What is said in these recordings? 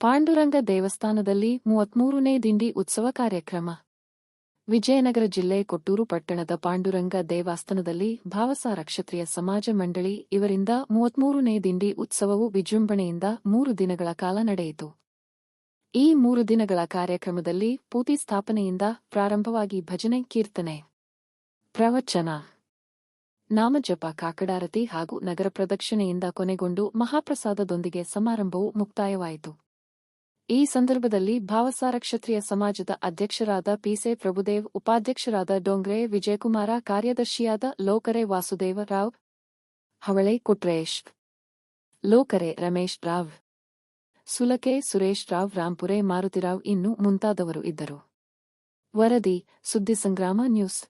ಪಾಂಡುರಂಗ ದೇವಸ್ಥಾನದಲ್ಲಿ ಮೂವತ್ಮೂರನೇ ದಿಂಡಿ ಉತ್ಸವ ಕಾರ್ಯಕ್ರಮ. ವಿಜಯನಗರ ಜಿಲ್ಲೆ ಕೊಟ್ಟೂರು ಪಟ್ಟಣದ ಪಾಂಡುರಂಗ ದೇವಸ್ಥಾನದಲ್ಲಿ ಭಾವಸಾರ ಕ್ಷತ್ರಿಯ ಸಮಾಜ ಮಂಡಳಿ ಇವರಿಂದ ಮೂವತ್ಮೂರನೇ ದಿಂಡಿ ಉತ್ಸವವು ವಿಜೃಂಭಣೆಯಿಂದ ಮೂರು ದಿನಗಳ ಕಾಲ ನಡೆಯಿತು. ಈ ಮೂರು ದಿನಗಳ ಕಾರ್ಯಕ್ರಮದಲ್ಲಿ ಪೂತಿ ಸ್ಥಾಪನೆಯಿಂದ ಪ್ರಾರಂಭವಾಗಿ ಭಜನೆ, ಕೀರ್ತನೆ, ಪ್ರವಚನ, ನಾಮಜಪ, ಕಾಕಡಾರತಿ ಹಾಗೂ ನಗರ ಪ್ರದಕ್ಷಿಣೆಯಿಂದ ಕೊನೆಗೊಂಡು ಮಹಾಪ್ರಸಾದದೊಂದಿಗೆ ಸಮಾರಂಭವು ಮುಕ್ತಾಯವಾಯಿತು. ಈ ಸಂದರ್ಭದಲ್ಲಿ ಭಾವಸಾರ ಕ್ಷತ್ರಿಯ ಸಮಾಜದ ಅಧ್ಯಕ್ಷರಾದ ಪಿಸೆ ಪ್ರಭುದೇವ್, ಉಪಾಧ್ಯಕ್ಷರಾದ ಡೋಂಗ್ರೆ ವಿಜಯಕುಮಾರ, ಕಾರ್ಯದರ್ಶಿಯಾದ ಲೋಕರೆ ವಾಸುದೇವ ರಾವ್, ಹವಳೆ ಕುಟ್ರೇಶ್, ಲೋಕರೆ ರಮೇಶ್ ರಾವ್, ಸುಲಕೆ ಸುರೇಶ್ ರಾವ್, ರಾಂಪುರೆ ಮಾರುತಿರಾವ್ ಇನ್ನು ಮುಂತಾದವರು ಇದ್ದರು. ವರದಿ ಸುದ್ದಿಸಂಗ್ರಾಮ ನ್ಯೂಸ್.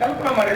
ಕಲ್ಪನಾ ಮಾಡಿ